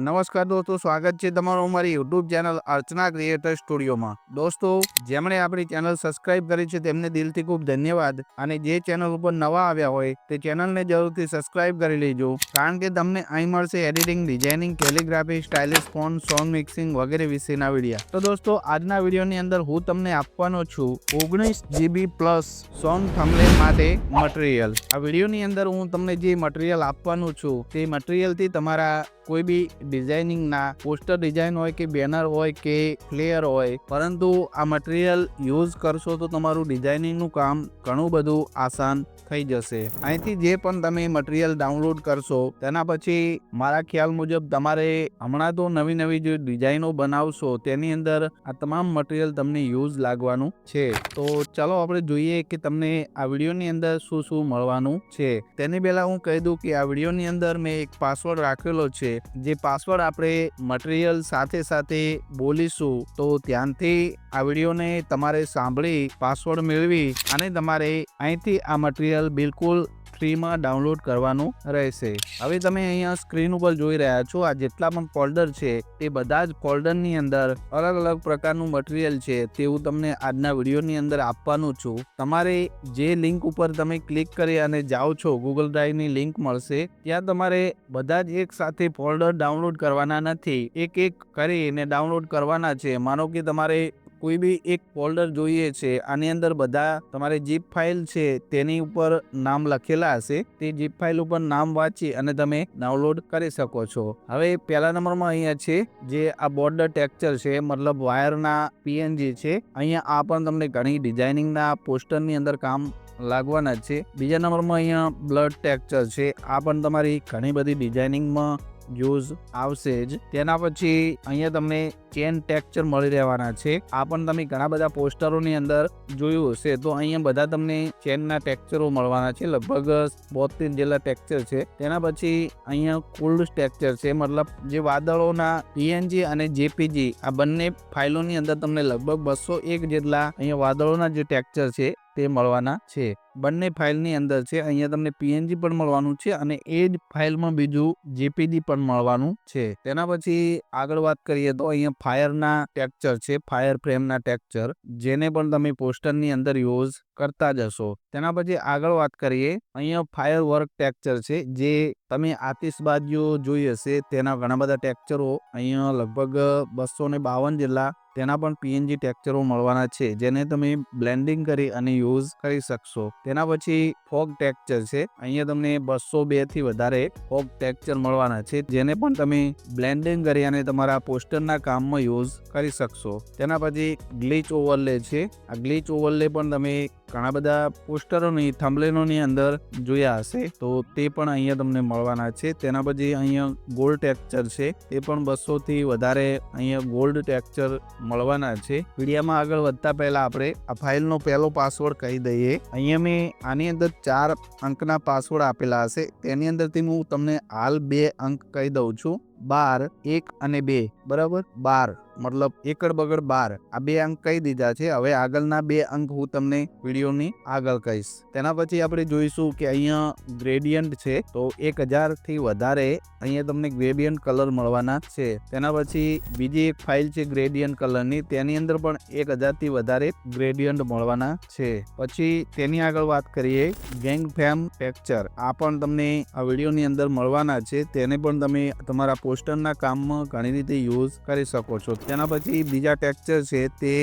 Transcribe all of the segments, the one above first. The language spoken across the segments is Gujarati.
નમસ્કાર દોસ્તો, સ્વાગત છે તમારું અમારી યુટ્યુબ ચેનલ અર્ચના ક્રિએટર સ્ટુડિયોમાં. દોસ્તો, જેમણે આપણી ચેનલ સબસ્ક્રાઇબ કરી છે તેમને દિલથી ખૂબ ધન્યવાદ. અને જે ચેનલ ઉપર નવા આવ્યા હોય, તે ચેનલને જરૂરથી સબસ્ક્રાઇબ કરી લેજો. કારણ કે તમને અહીં મળશે editing, designing, calligraphy, stylish phone, song mixing વગેરે વિશેના વિડીયા. તો દોસ્તો, આજના વિડીયોની અંદર હું તમને આપવાનો છું ઓગણીસ જીબી પ્લસ સોંગ થમલે માટે મટીરિયલ. આ વિડીયોની અંદર હું તમને જે મટીરિયલ આપવાનું છું, તે મટીરિયલથી તમારા કોઈ બી ડિઝાઇનિંગના પોસ્ટર ડિઝાઇન હોય કે બેનર હોય કે ફ્લેયર હોય, પરંતુ આ મટીરિયલ યુઝ કરશો તો તમારું ડિઝાઇનિંગનું કામ ઘણું બધું આસાન થઈ જશે. અહીંથી જે પણ તમે મટીરિયલ ડાઉનલોડ કરશો, તેના પછી મારા ખ્યાલ મુજબ તમારે હમણાં તો નવી નવી જે ડિઝાઇનો બનાવશો, તેની અંદર આ તમામ મટીરિયલ તમને યુઝ લાગવાનું છે. તો ચાલો આપણે જોઈએ કે તમને આ વિડીયોની અંદર શું શું મળવાનું છે. તેની પહેલાં હું કહી દઉં કે આ વિડીયોની અંદર મેં એક પાસવર્ડ રાખેલો છે, જે પાસવર્ડ આપણે મટીરિયલ સાથે સાથે બોલીશું, તો ત્યાંથી આ વિડીયોને તમારે સાંભળી પાસવર્ડ મેળવી અને તમારે અહીંથી આ મટીરિયલ બિલકુલ ફ્રીમાં ડાઉનલોડ કરવાનું રહેશે. હવે તમે અહીંયા સ્ક્રીન ઉપર જોઈ રહ્યા છો, આ જેટલા પણ ફોલ્ડર છે તે બધા જ ફોલ્ડરની અંદર અલગ અલગ પ્રકારનું મટીરિયલ છે તે હું તમને આજના વિડીયોની અંદર આપવાનું છું. તમારે જે લિંક ઉપર તમે ક્લિક કરી અને જાઓ છો ગૂગલ ડ્રાઈવની લિંક મળશે, ત્યાં તમારે બધા જ એક સાથે ફોલ્ડર ડાઉનલોડ કરવાના નથી. એક એક કરીને ડાઉનલોડ કરવાના છે. માનો કે તમારે કોઈ બી એક ફોલ્ડર જોઈએ છે, આની અંદર બધા તમારે જીપ ફાઇલ છે, તેની ઉપર નામ લખેલા હશે. તે જીપ ફાઇલ ઉપર નામ વાંચી અને તમે ડાઉનલોડ કરી શકો છો. હવે પહેલા નંબરમાં અહીંયા છે, જે આ બોર્ડર ટેક્ચર છે, મતલબ વાયરના પીએનજી છે, અહીંયા આ પણ તમને ઘણી ડિઝાઇનિંગના પોસ્ટરની અંદર કામ લાગવાના છે. બીજા નંબરમાં અહીંયા બ્લડ ટેક્ચર છે, આ પણ તમારી ઘણી બધી ડિઝાઇનિંગમાં યુઝ આવશે જ. તેના પછી અહીંયા તમને ચેન ટેક્ચર મળી રહેવાના છે. આ પણ તમે ઘણા બધા પોસ્ટરોની અંદર જોયું હશે, તો અહીંયા બધા તમને ચેનના ટેક્ચરો મળવાના છે. લગભગ બોતેર જેટલા ટેક્ચર છે. તેના પછી અહીંયા કુલ્ડ ટેક્ચર છે. મતલબ જે વાદળોના પીએનજી અને જેપીજી આ બંને ફાઇલોની અંદર તમને લગભગ બસો એક જેટલા અહીંયા વાદળોના જે ટેક્ચર છે, તે મળવાના છે. બંને ફાઇલની અંદર છે. અહીંયા તમને પીએનજી પણ મળવાનું છે અને એ જ ફાઇલમાં બીજું જેપીજી પણ મળવાનું છે. તેના પછી આગળ વાત કરીએ તો અહીંયા ફાયરના ટેક્ચર છે, ફાયર ફ્રેમના ટેક્ચર જેને પણ તમે પોસ્ટરની અંદર યુઝ કરતા જશો તેના પછી આગળ વાત કરીએ, અહીંયા ફાયર વર્ક ટેક્ચર છે, જે તમે આતિશબાજીઓ જોઈ હશે. તેના ઘણા બધા ટેક્ચરો અહીંયા લગભગ બસો ને બાવન જેટલા તેના પણ પીએનજી ટેક્ચરો મળવાના છે, જેને તમે બ્લેન્ડિંગ કરી અને યુઝ કરી શકશો. તેના પછી ફોગ ટેક્ચર છે. અહીંયા તમને બસો બેથી વધારે ફોગ ટેક્ચર મળવાના છે, જેને પણ તમે બ્લેન્ડિંગ કરી અને તમારા પોસ્ટરના કામમાં યુઝ કરી શકશો. તેના પછી ગ્લીચ ઓવરલે છે. આ ગ્લીચ ઓવરલે પણ તમે ઘણા બધા પોસ્ટરોની થંબલેનોની અંદર જોયા હશે. તો તે પણ અહીંયા તમને મળવાના છે. તેના પછી અહીંયા ગોલ્ડ ટેક્ચર છે. તે પણ બસોથી વધારે અહીંયા ગોલ્ડ ટેક્ચર મળવાના છે. વિડીયામાં આગળ વધતા પહેલા આપણે આ ફાઇલનો પહેલો પાસવર્ડ કહી દઈએ. અહીંયા મેં આની અંદર ચાર અંકના પાસવર્ડ આપેલા હશે. તેની અંદરથી હું તમને હાલ બે અંક કહી દઉં છું. બાર, એક અને બે, બરાબર? બાર, મતલબ એકડ બગડ બાર. આ બે અંક કહી દીધા છે. હવે આગળના બે અંક હું તમને વિડીયોની આગળ કહીશ. તેના પછી આપણે જોઈશું કે અહીંયા ગ્રેડિયન્ટ છે, તો એક થી વધારે અહીંયા તમને ગ્રેડિયન્ટ કલર મળવાના છે. તેના પછી બીજી એક ફાઇલ છે ગ્રેડિયન્ટ કલરની તેની અંદર પણ એક થી વધારે ગ્રેડિયન્ટ મળવાના છે. પછી તેની આગળ વાત કરીએ ગેંગ ફેમ ટેક્ચર આ પણ તમને આ વિડીયોની અંદર મળવાના છે. તેને પણ તમે તમારા પોસ્ટરના કામમાં ઘણી રીતે યુઝ કરી શકો છો. તેના પછી બીજા ટેક્ચર છે તે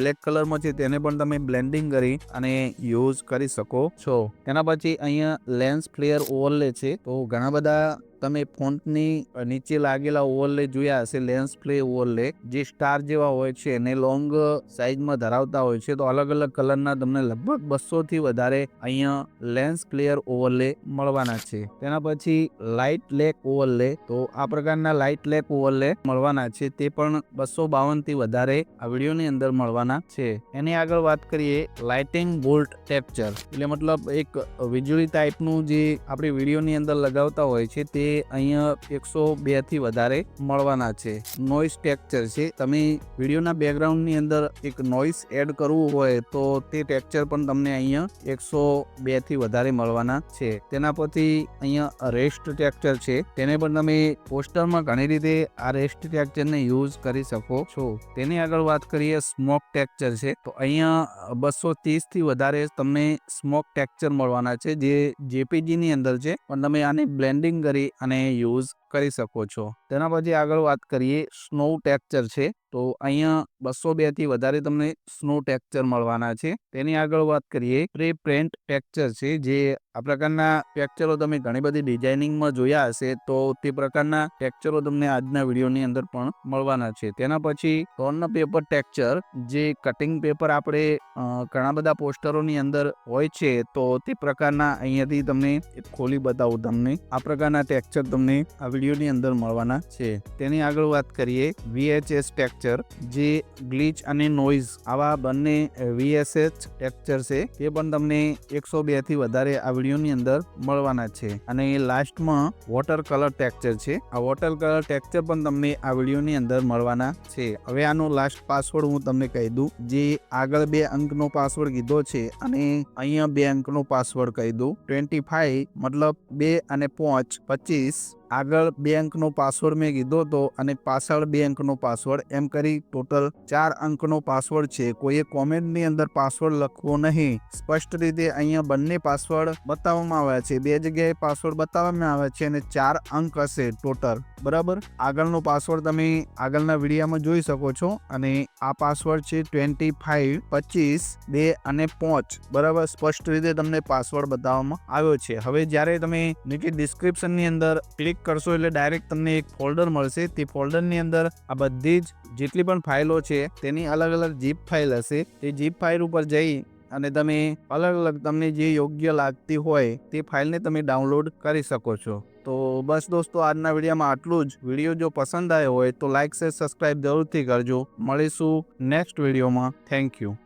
બ્લેક કલરમાં છે, તેને પણ તમે બ્લેન્ડિંગ કરી અને યુઝ કરી શકો છો. તેના પછી અહીંયા લેન્સ ફ્લેયર ઓવરલે છે, તો ઘણા બધા તમે ફોન્ટની નીચે લાગેલા ઓવરલે જોયા હશે, લેન્સ પ્લે ઓવરલે, જે સ્ટાર જેવા હોય છે, એને લોંગ સાઇઝમાં ધરાવતા હોય છે, તો અલગ અલગ કલરના તમને લગભગ બસો થી વધારે અહીંયા લેન્સ પ્લેયર ઓવરલે મળવાના છે. તેના પછી લાઇટ લેક ઓવરલે, તો આ પ્રકારના લાઇટ લેક ઓવરલે મળવાના છે, તે પણ બસો બાવનથી વધારે આ વિડીયોની અંદર મળવાના છે. એની આગળ વાત કરીએ લાઇટિંગ બોલ્ટ ટેક્ચર, એટલે મતલબ એક વીજળી ટાઈપનું જે આપણે વિડીયોની અંદર લગાવતા હોય છે, તે જે અહીંયા એકસો બેથી વધારે મળવાના છે. નોઇસ ટેક્ચર છે. તમે વિડીયોના બેકગ્રાઉન્ડની અંદર એક નોઇસ એડ કરવું હોય તો તે ટેક્ચર પણ તમને અહીંયા એકસો બેથી વધારે મળવાના છે. તેના પરથી અહીંયા રેસ્ટ ટેક્ચર છે. તેને પણ તમે પોસ્ટરમાં ઘણી રીતે આ રેસ્ટ ટેક્ચરને યુઝ કરી શકો છો. તેની આગળ વાત કરીએ સ્મોક ટેક્ચર છે. તો અહીંયા બસો થી વધારે તમને સ્મોક ટેક્ચર મળવાના છે. જે જેપીજી ની અંદર છે. પણ તમે આને બ્લેન્ડિંગ કરી અને યુઝ કરી શકો છો. તેના પછી આગળ વાત કરીએ સ્નો ટેક્ચર છે. તો અહીંયા બસો બેથી વધારે તમને સ્નો ટેક્ચર મળવાના છે. તેની આગળ વાત કરીએ પ્રે પ્રિન્ટ ટેક્ચર છે, જે આ પ્રકારના ટેક્ચરો તમે ઘણી બધી ડિઝાઇનિંગમાં જોયા હશે, તો તે પ્રકારના ટેક્ચરો તમને આજના વિડીયોની અંદર પણ મળવાના છે. તેના પછી ટોન પેપર ટેક્ચર જે કટિંગ પેપર આપણે ઘણા બધા પોસ્ટરોની અંદર હોય છે, તો તે પ્રકારના અહીંયાથી તમને ખોલી બતાવું તમને. આ પ્રકારના ટેક્ચર તમને આ વિડીયોની અંદર મળવાના છે. તેની આગળ વાત કરીએ વીએચએસ ટેક્ચર જે ગ્લિચ અને નોઇઝ આવા બંને વીએસએચ ટેક્ચર છે, તે પણ તમને એકસો બેથી વધારે આ વિડીયોની અંદર મળવાના છે. અને લાસ્ટમાં વોટર કલર ટેક્ચર છે. આ વોટર કલર ટેક્ચર પણ તમને આ વિડીયોની અંદર મળવાના છે. હવે આનો લાસ્ટ પાસવર્ડ હું તમને કહી દઉં, જે આગળ બે અંકનો પાસવર્ડ કીધો છે અને અહીંયા બે અંકનો પાસવર્ડ કહી દઉં. ટ્વેન્ટી ફાઈવ મતલબ બે અને પાંચ, પચીસ આગળ બેંકનો પાસવર્ડ મેં કીધો હતો અને પાછળ બેંકનો પાસવર્ડ, એમ કરી ટોટલ ચાર અંકનો પાસવર્ડ છે. કોઈએ કોમેન્ટની અંદર પાસવર્ડ લખવો નહીં. સ્પષ્ટ રીતે અહીંયા બંને પાસવર્ડ બતાવવામાં આવ્યા છે. બે જગ્યાએ પાસવર્ડ બતાવવામાં આવ્યા છે અને ચાર અંક હશે ટોટલ. બરાબર? આગળનો પાસવર્ડ તમે આગળના વિડીયામાં જોઈ શકો છો અને આ પાસવર્ડ છે ટ્વેન્ટી ફાઈવ, પચીસ, બે અને પાંચ. બરાબર? સ્પષ્ટ રીતે તમને પાસવર્ડ બતાવવામાં આવ્યો છે. હવે જ્યારે તમે નીચે ડિસ્ક્રિપ્શનની અંદર ક્લિક કરશો એટલે ડાયરેક્ટ તમને એક ફોલ્ડર મળશે. તે ફોલ્ડરની અંદર આ બધી જ જેટલી પણ ફાઇલો છે, તેની અલગ અલગ જીપ ફાઇલ હશે. તે જીપ ફાઇલ ઉપર જઈ અને તમે અલગ અલગ તમને જે યોગ્ય લાગતી હોય, તે ફાઇલને તમે ડાઉનલોડ કરી શકો છો. તો બસ દોસ્તો, આજના વિડીયોમાં આટલું જ. વીડિયો જો પસંદ આવ્યો હોય તો લાઇક શેર સબસ્ક્રાઇબ જરૂરથી કરજો. મળીશું નેક્સ્ટ વિડીયોમાં. Thank you